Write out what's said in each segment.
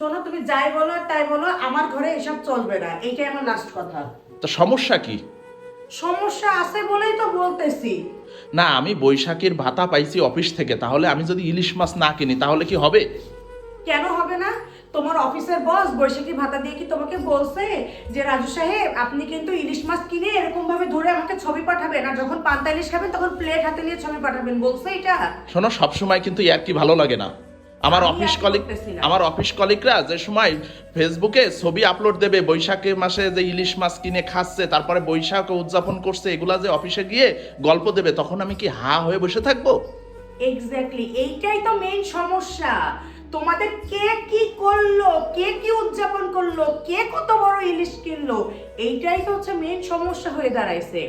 শোনো তুমি যাই বলো তাই বলো আমার ঘরে এসব চলবে না। এইটাই আমার লাস্ট কথা। তো সমস্যা কি? সমস্যা আছে বলেই তো বলতেছি। না আমি বৈশাখীর ভাতা পাইছি অফিস থেকে তাহলে আমি যদি ইলিশ মাছ না কিনি তাহলে কি হবে? কেন হবে না? তোমার অফিসের বস বৈশাখী ভাতা দিয়ে কি তোমাকে বলছে যে রাজু সাহেব আপনি কিন্তু ইলিশ মাছ কিনে এরকম ভাবে ধরে আমাকে ছবি পাঠাবেন আর যখন পান্তা ইলিশ খাবেন তখন প্লেট হাতে নিয়ে ছবি পাঠাবেন। বলছে এটা? শোনো সবসময় কিন্তু আর কি ভালো লাগে না। আমার অফিস কলিগ আমার অফিস কলিগরা যে সময় ফেসবুকে ছবি আপলোড দেবে বৈশাখের মাসে যে ইলিশ মাছ কিনে খাচ্ছে তারপরে বৈশাখ উদযাপন করছে এগুলা যে অফিসে গিয়ে গল্প দেবে তখন আমি কি হা হয়ে বসে থাকব? এক্স্যাক্টলি এইটাই তো মেইন সমস্যা। তোমাদের কে কি করল কে কি উদযাপন করল কে কত বড় ইলিশ কিনলো এইটাই তো হচ্ছে মেইন সমস্যা হয়ে দাঁড়াইছে।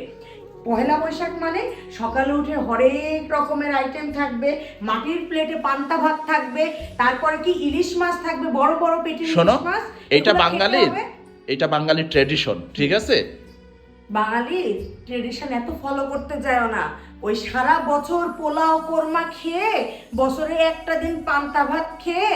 পহেলা বৈশাখ মানে সকালে উঠে হরেক রকমের আইটেম থাকবে মাটির প্লেটে পান্তা ভাত থাকবে তারপরে কি ইলিশ মাছ থাকবে বড় বড় পেটি শোনো মাছ এগুলো বাঙালির এটা বাঙালির ট্রেডিশন ঠিক আছে? বাঙালি ট্রেডিশন এত ফলো করতে যায় না। ওই সারা বছর পোলাও কোরমা খেয়ে বছরে একটা দিন পান্তা ভাত খেয়ে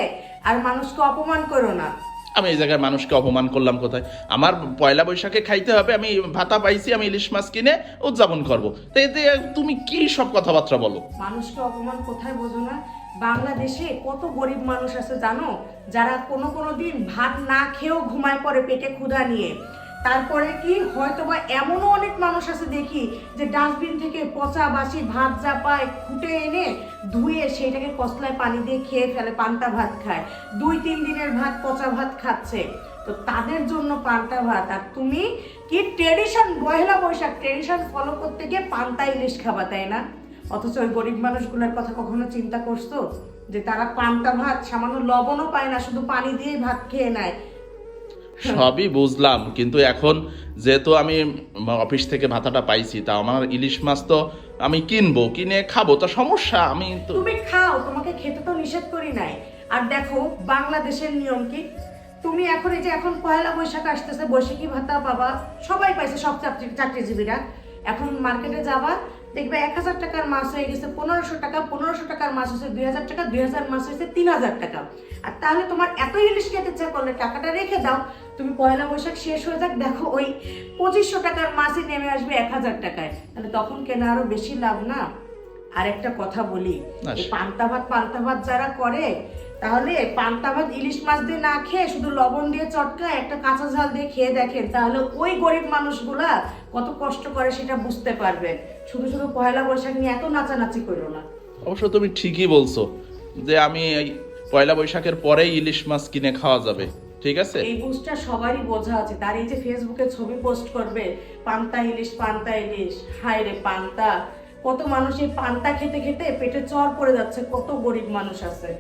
আর মানুষকে অপমান করো না। আমি এই জায়গায় মানুষকে অপমান করলাম কোথায়? আমার পয়লা বৈশাখে খাইতে হবে, আমি ভাতা পাইছি, আমি ইলিশ মাছ কিনে উদযাপন করব। তো এতে তুমি কি সব কথাবার্তা বলো? মানুষকে অপমান কোথায় বোঝো না? বাংলাদেশে কত গরিব মানুষ আছে জানো? যারা কোনো কোনো দিন ভাত না খেয়েও ঘুমায় পরে পেটে ক্ষুধা নিয়ে। তারপরে কি হয়তো বা এমনও অনেক মানুষ আছে দেখি যে ডাস্টবিন থেকে পচা বাসি ভাত যা পায় খুঁটে এনে ধুয়ে সেইটাকে কসলায় পানি দিয়ে খেয়ে ফেলে, পান্তা ভাত খায়। দুই, তিন দিনের ভাত, পচা ভাত খাচ্ছে। তো তাদের জন্য পান্তা ভাত। আর তুমি কি tradition Poila Boishakh tradition follow করতে গিয়ে পান্তা ইলিশ খাবা, তাই না? অথচ ওই গরিব মানুষগুলোর কথা কখনো চিন্তা করছ? যে তারা পান্তা ভাত, সামান্য লবণও পায় না, শুধু পানি দিয়েই ভাত খেয়ে নেয়। সবই বুঝলাম, কিন্তু এখন যেহেতু আমি অফিস থেকে ভাতাটা পাইছি, তা আমার ইলিশ মাছ তো আমি কিনবো, কিনে খাব, তো সমস্যা, আমি তুমি খাও, তোমাকে খেতে তো নিষেধ করি নাই। আর দেখো, বাংলাদেশের নিয়ম কি? তুমি এখন এই যে এখন পয়লা বৈশাখ আসতেছে, বৈশাখী ভাতা পাবা, সবাই পাইছে সব চাকরি চাকরিজীবীরা। এখন মার্কেটে যাবা দেখবে এক হাজার টাকার মাছ হয়ে গেছে পনেরোশো টাকা পনেরোশো টাকার মাছ হয়েছে দুই হাজার টাকা দুই হাজার মাছ হয়েছে তিন হাজার টাকা। আর তাহলে তোমার এত ইলিশ খেতে ইচ্ছা করলে টাকাটা রেখে দাও তুমি পয়লা বৈশাখ শেষ হয়ে যাক দেখো ওই পঁচিশশো টাকার মাছই নেমে আসবে এক হাজার টাকায়। তাহলে তখন কেনা আরও বেশি লাভ না? আর একটা কথা বলি এই পান্তা ভাত পান্তা ভাত যারা করে তাহলে পান্তা ভাত ইলিশ মাছ দিয়ে না খেয়ে শুধু লবণ দিয়ে চটকা একটা কাঁচা ঝাল দিয়ে খেয়ে দেখেন তাহলে ওই গরিব মানুষগুলা কত কষ্ট করে সেটা বুঝতে পারবে। শুধু শুধু পয়লা বৈশাখ নিয়ে এত নাচানাচি করো না। অবশ্য তুমি ঠিকই বলছো যে আমি এই পয়লা বৈশাখের পরেই ইলিশ মাছ কিনে খাওয়া যাবে ঠিক আছে? এই বুঝটা সবারই বোঝা আছে। তার এই যে ফেসবুকে ছবি পোস্ট করবে পান্তা ইলিশ পান্তা ইলিশ হায় রে পান্তা কত মানুষ এই পান্তা খেতে খেতে পেটে চর পড়ে যাচ্ছে কত গরিব মানুষ আছে।